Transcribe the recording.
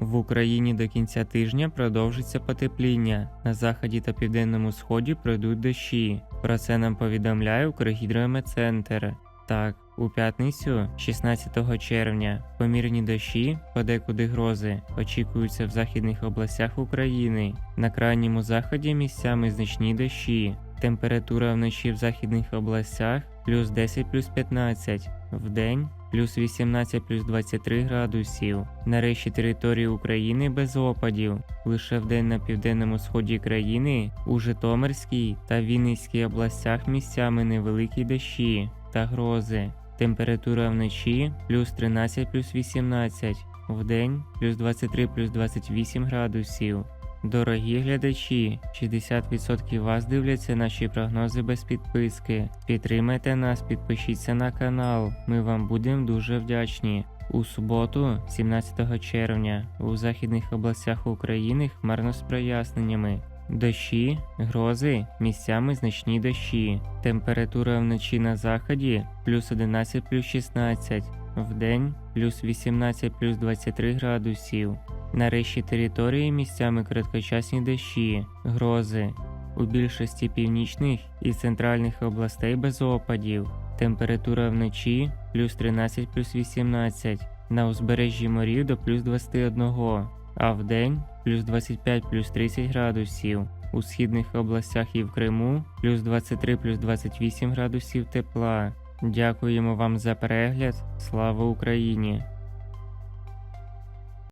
В Україні до кінця тижня продовжиться потепління. На заході та південному сході пройдуть дощі. Про це нам повідомляє Укргідрометцентр. Так, у п'ятницю, 16 червня, помірні дощі, подекуди грози, очікуються в західних областях України. На крайньому заході місцями значні дощі. Температура вночі в західних областях плюс 10 плюс 15, вдень плюс 18 плюс 23 градусів. На решті території України без опадів. Лише вдень на південному сході країни, у Житомирській та Вінницькій областях місцями невеликі дощі та грози. Температура вночі плюс 13 плюс 18, вдень плюс 23 плюс 28 градусів. Дорогі глядачі, 60% вас дивляться наші прогнози без підписки. Підтримайте нас, підпишіться на канал. Ми вам будемо дуже вдячні. У суботу, 17 червня, у західних областях України хмарно з проясненнями. Дощі, грози, місцями значні дощі. Температура вночі на заході плюс 11 плюс 16, вдень плюс 18 плюс 23 градусів. На решті території місцями короткочасні дощі, грози. У більшості північних і центральних областей без опадів. Температура вночі плюс 13 плюс 18, на узбережжі морів до плюс 21, а вдень плюс 25 плюс 30 градусів. У східних областях і в Криму плюс 23 плюс 28 градусів тепла. Дякуємо вам за перегляд. Слава Україні!